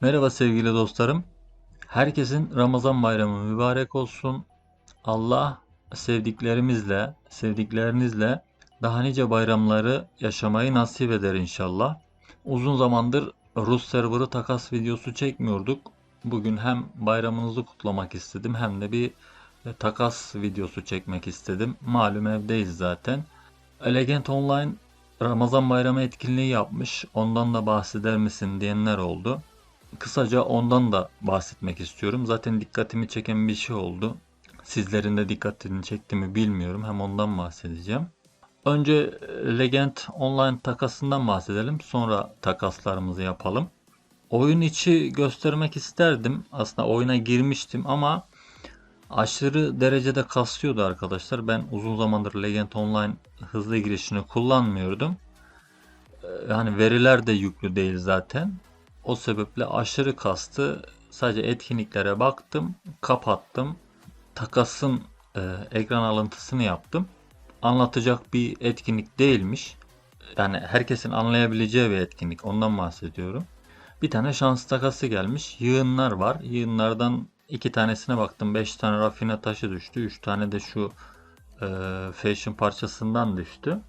Merhaba sevgili dostlarım. Herkesin Ramazan bayramı mübarek olsun. Allah sevdiklerimizle, sevdiklerinizle daha nice bayramları yaşamayı nasip eder inşallah. Uzun zamandır Rus serverı takas videosu çekmiyorduk. Bugün hem bayramınızı kutlamak istedim hem de bir e, takas videosu çekmek istedim. Malum evdeyiz zaten. Legend Online Ramazan bayramı etkinliği yapmış. Ondan da bahseder misin diyenler oldu. Kısaca ondan da bahsetmek istiyorum. Zaten dikkatimi çeken bir şey oldu. Sizlerin de dikkatini çekti mi bilmiyorum. Hem ondan bahsedeceğim. Önce Legend Online takasından bahsedelim. Sonra takaslarımızı yapalım. Oyun içi göstermek isterdim. Aslında oyuna girmiştim ama aşırı derecede kasıyordu arkadaşlar. Ben uzun zamandır Legend Online hızlı girişini kullanmıyordum. Yani veriler de yüklü değil zaten. O sebeple aşırı kastı. Sadece etkinliklere baktım, kapattım. Takasın e, ekran alıntısını yaptım. Anlatacak bir etkinlik değilmiş. Yani herkesin anlayabileceği bir etkinlik. Ondan bahsediyorum. Bir tane şans takası gelmiş. Yığınlar var. Yığınlardan iki tanesine baktım. Beş tane rafine taşı düştü. Üç tane de şu e, fashion parçasından düştü.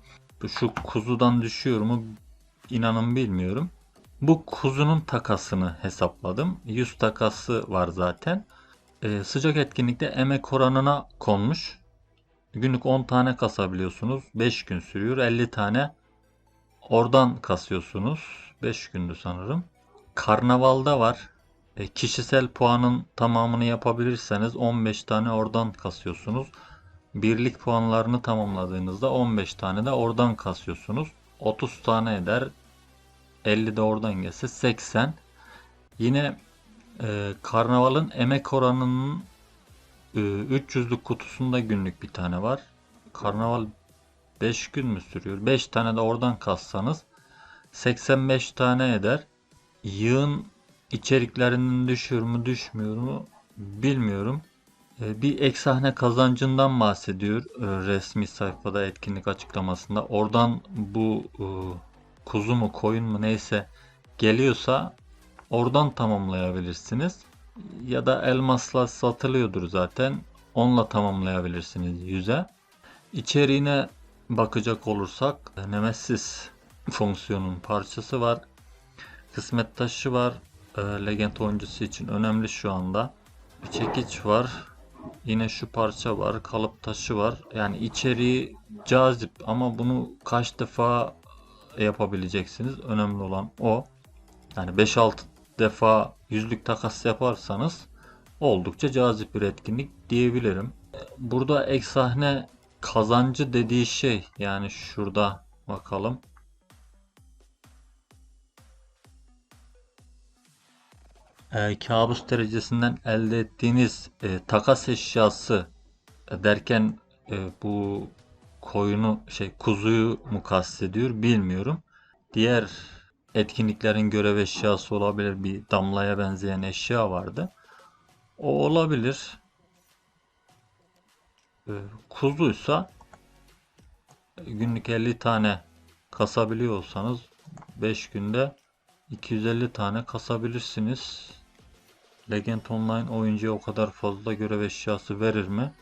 Şu kuzudan düşüyor mu inanın bilmiyorum. Bu kuzunun takasını hesapladım. 100 takası var zaten. Ee, sıcak etkinlikte emek oranına konmuş. Günlük 10 tane kasabiliyorsunuz. 5 gün sürüyor. 50 tane oradan kasıyorsunuz. 5 gündü sanırım. Karnavalda var. E, kişisel puanın tamamını yapabilirseniz 15 tane oradan kasıyorsunuz. Birlik puanlarını tamamladığınızda 15 tane de oradan kasıyorsunuz. 30 tane eder. 50 de oradan gelse 80. Yine e, karnavalın emek oranının e, 300'lük kutusunda günlük bir tane var. Karnaval 5 gün mü sürüyor? 5 tane de oradan kassanız 85 tane eder. Yığın içeriklerinin düşüyor mu düşmüyor mu bilmiyorum. E, bir ek sahne kazancından bahsediyor e, resmi sayfada etkinlik açıklamasında. Oradan bu e, kuzu mu koyun mu neyse geliyorsa oradan tamamlayabilirsiniz. Ya da elmasla satılıyordur zaten. Onunla tamamlayabilirsiniz yüze. İçeriğine bakacak olursak Nemesis fonksiyonun parçası var. Kısmet taşı var. E, Legend oyuncusu için önemli şu anda. Bir çekiç var. Yine şu parça var. Kalıp taşı var. Yani içeriği cazip ama bunu kaç defa yapabileceksiniz. Önemli olan o. Yani 5-6 defa yüzlük takas yaparsanız oldukça cazip bir etkinlik diyebilirim. Burada ek sahne kazancı dediği şey yani şurada bakalım. E, kabus derecesinden elde ettiğiniz e, takas eşyası derken e, bu koyunu şey kuzuyu mu kastediyor bilmiyorum. Diğer etkinliklerin görev eşyası olabilir. Bir damlaya benzeyen eşya vardı. O olabilir. Ee, kuzuysa günlük 50 tane kasabiliyorsanız 5 günde 250 tane kasabilirsiniz. Legend Online oyuncuya o kadar fazla görev eşyası verir mi?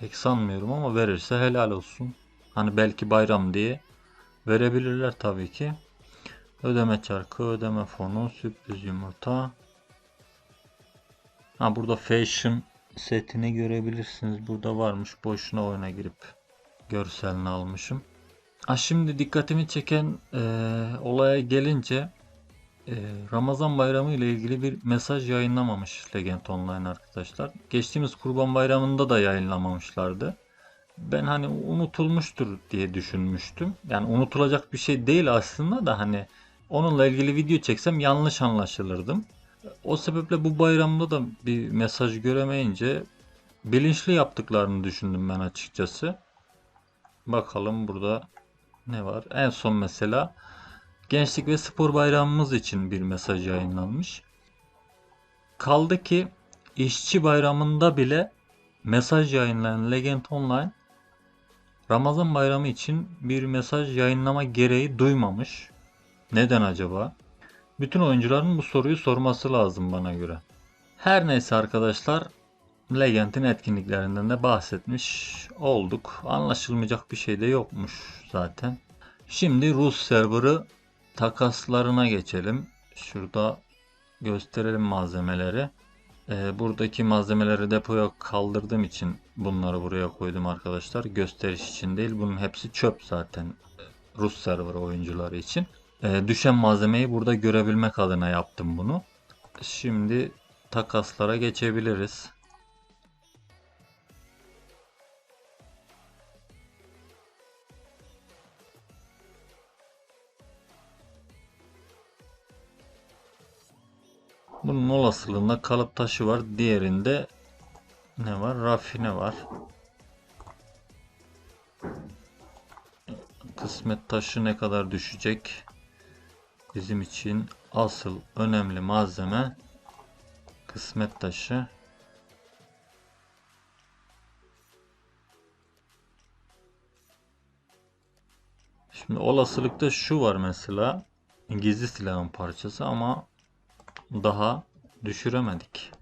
Pek sanmıyorum ama verirse helal olsun. Hani belki bayram diye verebilirler tabii ki. Ödeme çarkı, ödeme fonu, sürpriz yumurta. Ha burada fashion setini görebilirsiniz. Burada varmış. Boşuna oyuna girip görselini almışım. Ha şimdi dikkatimi çeken e, olaya gelince Ramazan bayramı ile ilgili bir mesaj yayınlamamış Legend Online arkadaşlar. Geçtiğimiz Kurban Bayramı'nda da yayınlamamışlardı. Ben hani unutulmuştur diye düşünmüştüm. Yani unutulacak bir şey değil aslında da hani onunla ilgili video çeksem yanlış anlaşılırdım. O sebeple bu bayramda da bir mesaj göremeyince bilinçli yaptıklarını düşündüm ben açıkçası. Bakalım burada ne var? En son mesela Gençlik ve Spor Bayramımız için bir mesaj yayınlanmış. Kaldı ki işçi bayramında bile mesaj yayınlayan Legend Online Ramazan bayramı için bir mesaj yayınlama gereği duymamış. Neden acaba? Bütün oyuncuların bu soruyu sorması lazım bana göre. Her neyse arkadaşlar Legend'in etkinliklerinden de bahsetmiş olduk. Anlaşılmayacak bir şey de yokmuş zaten. Şimdi Rus serverı takaslarına geçelim. Şurada gösterelim malzemeleri. Ee, buradaki malzemeleri depoya kaldırdığım için bunları buraya koydum arkadaşlar. Gösteriş için değil. Bunun hepsi çöp zaten. Rus server oyuncuları için. Ee, düşen malzemeyi burada görebilmek adına yaptım bunu. Şimdi takaslara geçebiliriz. Bunun olasılığında kalıp taşı var. Diğerinde ne var? Rafine var. Kısmet taşı ne kadar düşecek? Bizim için asıl önemli malzeme kısmet taşı. Şimdi olasılıkta şu var mesela gizli silahın parçası ama daha düşüremedik.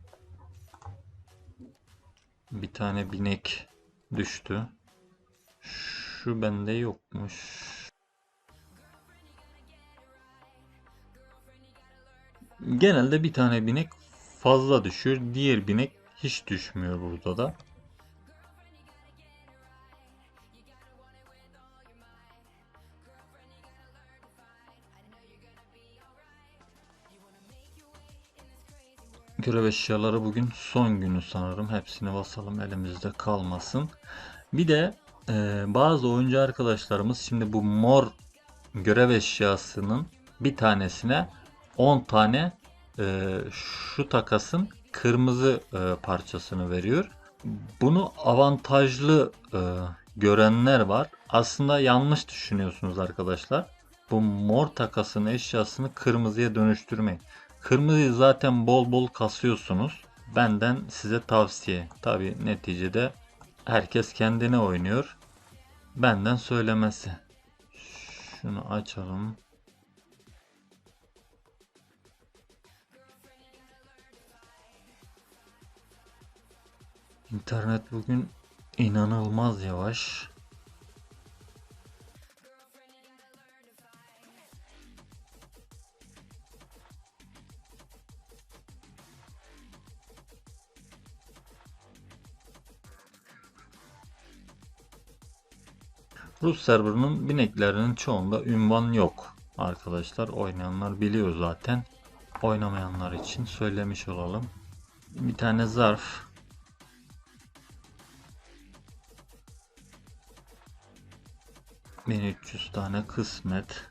Bir tane binek düştü. Şu bende yokmuş. Genelde bir tane binek fazla düşüyor. Diğer binek hiç düşmüyor burada da. Görev eşyaları bugün son günü sanırım. Hepsini basalım elimizde kalmasın. Bir de e, bazı oyuncu arkadaşlarımız şimdi bu mor görev eşyasının bir tanesine 10 tane e, şu takasın kırmızı e, parçasını veriyor. Bunu avantajlı e, görenler var. Aslında yanlış düşünüyorsunuz arkadaşlar. Bu mor takasın eşyasını kırmızıya dönüştürmeyin. Kırmızıyı zaten bol bol kasıyorsunuz. Benden size tavsiye. Tabi neticede herkes kendine oynuyor. Benden söylemesi. Şunu açalım. İnternet bugün inanılmaz yavaş. Rus serverının bineklerinin çoğunda ünvan yok. Arkadaşlar oynayanlar biliyor zaten. Oynamayanlar için söylemiş olalım. Bir tane zarf. ...1300 tane kısmet...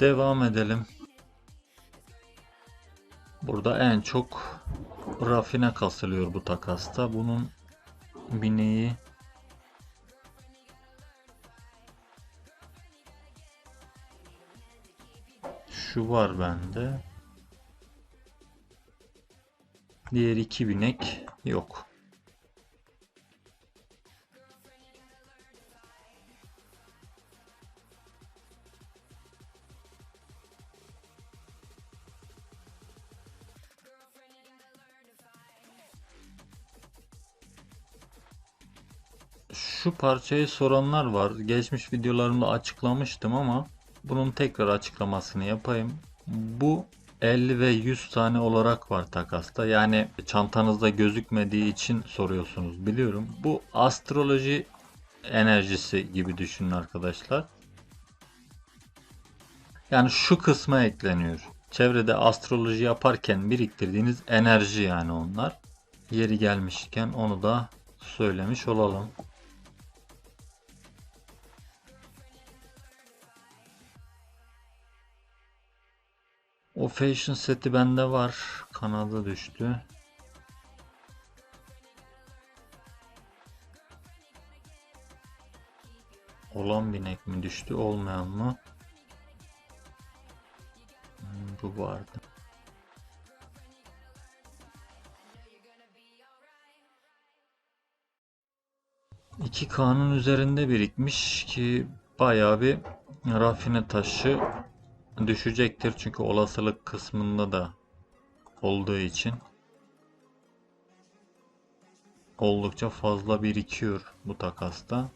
Devam edelim. Burada en çok rafine kasılıyor bu takasta. Bunun bineği şu var bende. Diğer iki binek yok. Şu parçayı soranlar var. Geçmiş videolarımda açıklamıştım ama bunun tekrar açıklamasını yapayım. Bu 50 ve 100 tane olarak var takasta. Yani çantanızda gözükmediği için soruyorsunuz biliyorum. Bu astroloji enerjisi gibi düşünün arkadaşlar. Yani şu kısma ekleniyor. Çevrede astroloji yaparken biriktirdiğiniz enerji yani onlar. Yeri gelmişken onu da söylemiş olalım. O fashion seti bende var. Kanada düştü. Olan binek mi düştü, olmayan mı? Hmm, bu vardı. İki kanun üzerinde birikmiş ki bayağı bir rafine taşı düşecektir çünkü olasılık kısmında da olduğu için oldukça fazla birikiyor bu takasta.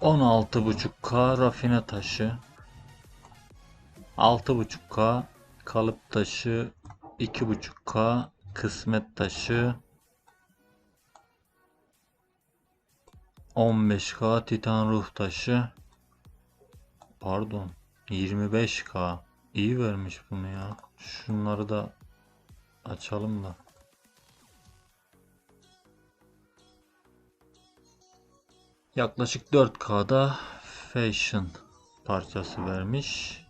On altı buçuk K rafine taşı. Altı buçuk K kalıp taşı. iki buçuk K kısmet taşı. 15K Titan ruh taşı. Pardon. 25K. İyi vermiş bunu ya. Şunları da açalım da. Yaklaşık 4K'da Fashion parçası vermiş.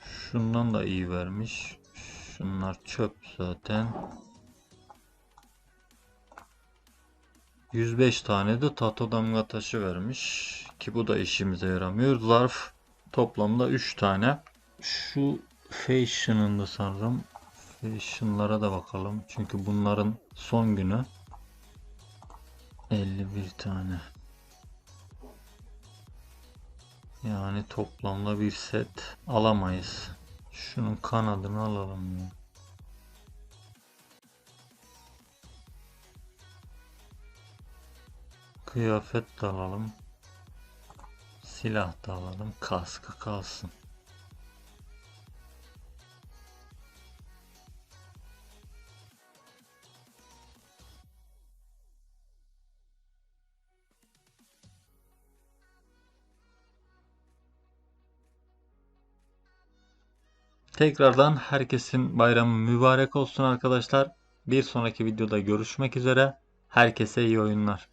Şundan da iyi vermiş. Şunlar çöp zaten. 105 tane de tato damga taşı vermiş. Ki bu da işimize yaramıyor. Zarf toplamda 3 tane. Şu Fashion'ın da sanırım. Fashion'lara da bakalım. Çünkü bunların son günü. 51 tane. Yani toplamda bir set alamayız. Şunun kanadını alalım ya. Kıyafet de alalım. Silah da alalım. Kaskı kalsın. Tekrardan herkesin bayramı mübarek olsun arkadaşlar. Bir sonraki videoda görüşmek üzere. Herkese iyi oyunlar.